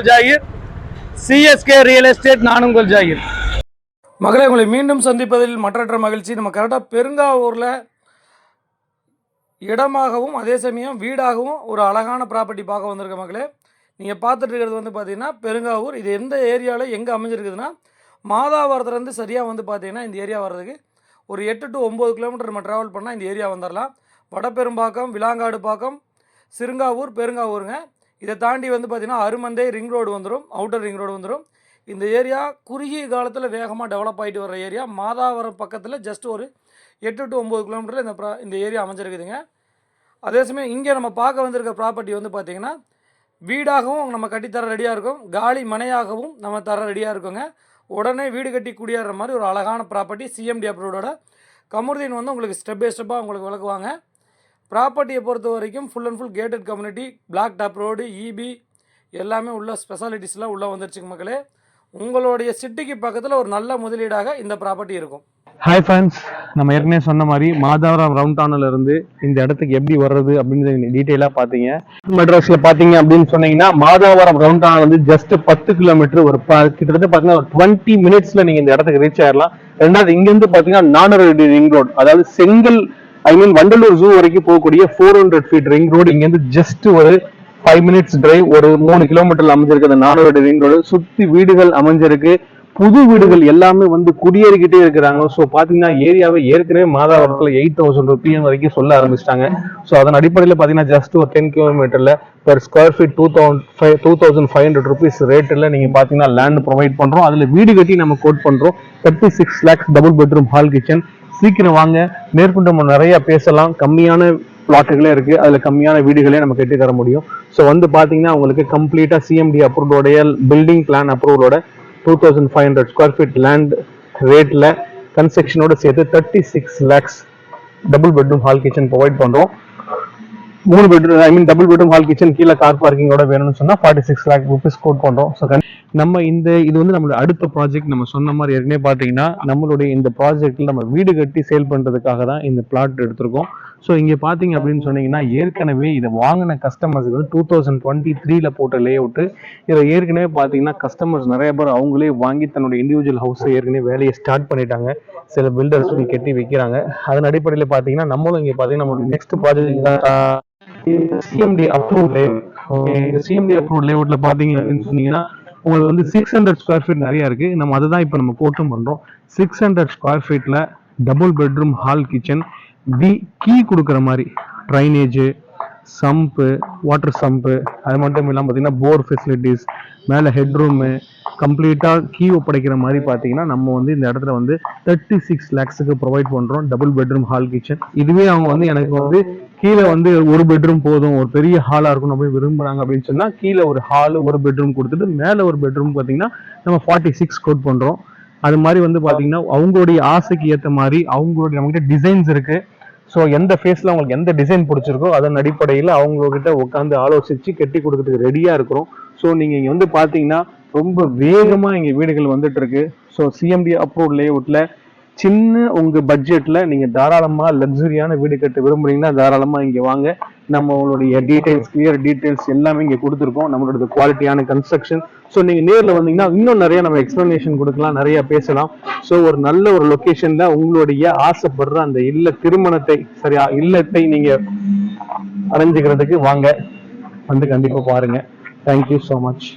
உங்கள் Zakir. CSK real estate நான் உங்கள் ஜாகிர். மகளே உங்களை மீண்டும் சந்திப்பதில் மற்றற்ற மகிழ்ச்சி. நம்ம கரெக்டாக பெருங்காவூரில் இடமாகவும் அதே சமயம் வீடாகவும் ஒரு அழகான ப்ராப்பர்ட்டி பார்க்க வந்திருக்க மகளே. நீங்கள் பார்த்துட்டு இருக்கிறது வந்து பார்த்தீங்கன்னா பெருங்காவூர். இது எந்த ஏரியாவில் எங்கே அமைஞ்சிருக்குதுன்னா மாதாவரத்துலேருந்து சரியாக வந்து பார்த்தீங்கன்னா இந்த ஏரியா வர்றதுக்கு ஒரு எட்டு டு ஒம்பது கிலோமீட்டர் நம்ம ட்ராவல் பண்ணால் இந்த ஏரியா வந்துடலாம் வடபெரும்பாக்கம் விலாங்காடு பாக்கம் சிறுங்காவூர் பெருங்காவூருங்க. இதை தாண்டி வந்து பார்த்திங்கன்னா அருமந்தை ரிங் ரோடு வந்துடும் அவுட்டர் ரிங் ரோடு வந்துடும் இந்த ஏரியா குறுகிய காலத்தில் வேகமாக டெவலப் ஆகிட்டு வர ஏரியா மாதாவரம் பக்கத்தில் ஜஸ்ட் ஒரு எட்டு டு ஒம்பது கிலோமீட்டரில் இந்த ப்ரா இந்த ஏரியா அமைஞ்சிருக்குதுங்க. அதே சமயம் இங்கே நம்ம பார்க்க வந்திருக்க ப்ராப்பர்ட்டி வந்து பார்த்திங்கன்னா வீடாகவும் நம்ம கட்டித்தர ரெடியாக இருக்கும். காலி மனையாகவும் நம்ம தர ரெடியாக இருக்குங்க. உடனே வீடு கட்டி குடியேற மாதிரி ஒரு அழகான ப்ராப்பர்ட்டி சிஎம்டி அப்ரூவோட கமருதீன் வந்து உங்களுக்கு ஸ்டெப் பை ஸ்டெப்பாக உங்களுக்கு விளக்குவாங்க. ப்ராப்பர்ட்டியை பொறுத்த வரைக்கும் full and full gated community block top road EB எல்லாமே உள்ள ஸ்பெஷாலிட்டிஸ்லாம் உள்ளே வந்துருச்சுங்க மக்களே. உங்களுடைய சிட்டிக்கு பக்கத்தில் ஒரு நல்ல முதலீடாக இந்த ப்ராப்பர்ட்டி இருக்கும். ஹாய் ஃப்ரெண்ட்ஸ் நம்ம ஏற்கனவே சொன்ன மாதிரி மாதாவரம் ரவுண்ட் டவுனில் இருந்து இந்த இடத்துக்கு எப்படி வர்றது அப்படின்னு டீட்டெயிலாக பார்த்தீங்க. மெட்ராஸில் பார்த்தீங்க அப்படின்னு சொன்னீங்கன்னா மாதாவரம் ரவுண்ட் டவுன் வந்து ஜஸ்ட் பத்து கிலோமீட்டர் ஒரு ப- கிட்டத்தட்ட பார்த்தீங்கன்னா ஒரு டுவெண்ட்டி மினிட்ஸில் நீங்கள் இந்த இடத்துக்கு ரீச் ஆயிடலாம் ரெண்டாவது இங்கேருந்து பார்த்தீங்கன்னா நானூறு ரிங் ரோடு அதாவது செங்கல் ஐ மீன் வண்டலூர் ஜூ வரைக்கும் போகக்கூடிய four hundred feet ring road இங்கேருந்து ஜஸ்ட் ஒரு ஃபைவ் மினிட்ஸ் டிரைவ் ஒரு மூணு கிலோமீட்டர்ல அமைஞ்சிருக்கு அந்த நானூறு ரிங் ரோடு சுத்தி வீடுகள் அமைஞ்சிருக்கு. புது வீடுகள் எல்லாமே வந்து குடியேறிக்கிட்டே இருக்கிறாங்க. ஸோ பாத்தீங்கன்னா ஏரியாவை ஏற்கனவே மாதாவரத்தில் எயிட் தௌசண்ட் ருபீஸ் வரைக்கும் சொல்ல ஆரம்பிச்சிட்டாங்க. ஸோ அதன் அடிப்படையில் பார்த்தீங்கன்னா ஜஸ்ட் ஒரு டென் கிலோமீட்டர்ல per square feet two thousand five two thousand five hundred rupees ரேட்டில் நீங்கள் பார்த்தீங்கன்னா லேண்ட் ப்ரொவைட் பண்ணுறோம் அதில் வீடு கட்டி நம்ம கோட் பண்ணுறோம் thirty six lakhs double bedroom hall kitchen சீக்கிரம் வாங்க. மேற்கொண்டு நம்ம நிறைய பேசலாம். கம்மியான பிளாட்டுகளே இருக்கு. அதுல கம்மியான வீடுகளே நம்ம கட்டி தர முடியும். ஸோ வந்து பாத்தீங்கன்னா உங்களுக்கு கம்ப்ளீட்டா சிஎம்டி அப்ரூவோடைய building plan அப்ரூவலோட two thousand five hundred square feet land ரேட்ல கன்ஸ்ட்ரக்ஷனோட சேர்த்து thirty six lakhs double bedroom hall kitchen provide பண்றோம். மூணு bedroom I mean double bedroom hall kitchen கீழே கார் பார்க்கிங்கோட வேணும்னு சொன்னா forty six lakh rupees quote பண்றோம் ஸோ நம்ம இந்த இது வந்து நம்மளோட அடுத்த ப்ராஜெக்ட் நம்ம சொன்ன மாதிரி ஏற்கனவே பார்த்தீங்கன்னா நம்மளுடைய இந்த ப்ராஜெக்ட்ல நம்ம வீடு கட்டி சேல் பண்றதுக்காக தான் இந்த பிளாட் எடுத்திருக்கோம். ஸோ இங்கே பார்த்தீங்க அப்படின்னு சொன்னீங்கன்னா ஏற்கனவே இதை வாங்கின கஸ்டமர்ஸுக்கு வந்து டூ தௌசண்ட் டுவெண்ட்டி த்ரீல போட்ட லே அவுட்டு இதில் ஏற்கனவே பார்த்தீங்கன்னா கஸ்டமர்ஸ் நிறைய பேர் அவங்களே வாங்கி தன்னோட இண்டிவிஜுவல் ஹவுஸை ஏற்கனவே வேலையை ஸ்டார்ட் பண்ணிட்டாங்க. சில பில்டர்ஸ் போய் கட்டி வைக்கிறாங்க. அதன் அடிப்படையில் பார்த்தீங்கன்னா நம்மளும் இங்கே பார்த்தீங்கன்னா நம்மளோட next project CMD approve layout CMD approve லேஅவுட்ல பாத்தீங்க அப்படின்னு சொன்னீங்கன்னா உங்களுக்கு வந்து சிக்ஸ் ஹண்ட்ரட் ஸ்கொயர் ஃபீட் நிறைய இருக்கு. நம்ம அதுதான் இப்போ நம்ம கோட்டும் பண்றோம். சிக்ஸ் ஹண்ட்ரட் ஸ்கொயர் ஃபீட்ல டபுள் பெட்ரூம் ஹால் கிச்சன் வி கீ கொடுக்குற மாதிரி ட்ரைனேஜ் சம்பு வாட்டர் சம்பு அது மட்டும் இல்லாமல் பார்த்தீங்கன்னா போர் ஃபெசிலிட்டிஸ் மேலே ஹெட்ரூமு கம்ப்ளீட்டாக கீ ஒப்படைக்கிற மாதிரி பார்த்தீங்கன்னா நம்ம வந்து இந்த இடத்துல வந்து தேர்ட்டி சிக்ஸ் லேக்ஸுக்கு ப்ரொவைட் பண்ணுறோம் டபுள் பெட்ரூம் ஹால் கிச்சன் இதுவே அவங்க வந்து எனக்கு வந்து கீழே வந்து ஒரு பெட்ரூம் போதும் ஒரு பெரிய ஹாலாக இருக்கணும் அப்படின்னு விரும்புறாங்க அப்படின்னு சொன்னால் கீழே ஒரு ஹால் ஒரு பெட்ரூம் கொடுத்துட்டு மேலே ஒரு பெட்ரூம் பார்த்தீங்கன்னா நம்ம ஃபார்ட்டி சிக்ஸ் கோட் பண்ணுறோம் அது மாதிரி வந்து பார்த்தீங்கன்னா அவங்களுடைய ஆசைக்கு ஏற்ற மாதிரி அவங்களுடைய நம்மகிட்ட டிசைன்ஸ் இருக்கு. ஸோ எந்த ஃபேஸில் அவங்களுக்கு எந்த டிசைன் பிடிச்சிருக்கோ அதன் அடிப்படையில் அவங்கக்கிட்ட உட்காந்து ஆலோசித்து கட்டி கொடுக்கறதுக்கு ரெடியாக இருக்கிறோம். ஸோ நீங்கள் இங்கே வந்து பார்த்தீங்கன்னா ரொம்ப வேகமாக இங்கே வீடுகள் வந்துட்டு இருக்கு. ஸோ சிஎம்டி அப்ரூவ் லேஅவுட்டில் சின்ன உங்கள் பட்ஜெட்டில் நீங்கள் தாராளமாக லக்ஸரியான வீடு கட்ட விரும்புறீங்கன்னா தாராளமாக இங்கே வாங்க. நம்மளுடைய டீடைல்ஸ் கிளியர் டீடைல்ஸ் எல்லாமே இங்கே கொடுத்துருக்கோம். நம்மளோட குவாலிட்டியான கன்ஸ்ட்ரக்ஷன் ஸோ நீங்கள் நேரில் வந்தீங்கன்னா இன்னும் நிறைய நம்ம எக்ஸ்ப்ளனேஷன் கொடுக்கலாம் நிறைய பேசலாம். ஸோ ஒரு நல்ல ஒரு லொக்கேஷன்ல உங்களுடைய ஆசைப்படுற அந்த இல்ல திருமணத்தை சரியா இல்லத்தை நீங்க அடைஞ்சுக்கிறதுக்கு வாங்க. வந்து கண்டிப்பா பாருங்க. Thank you so much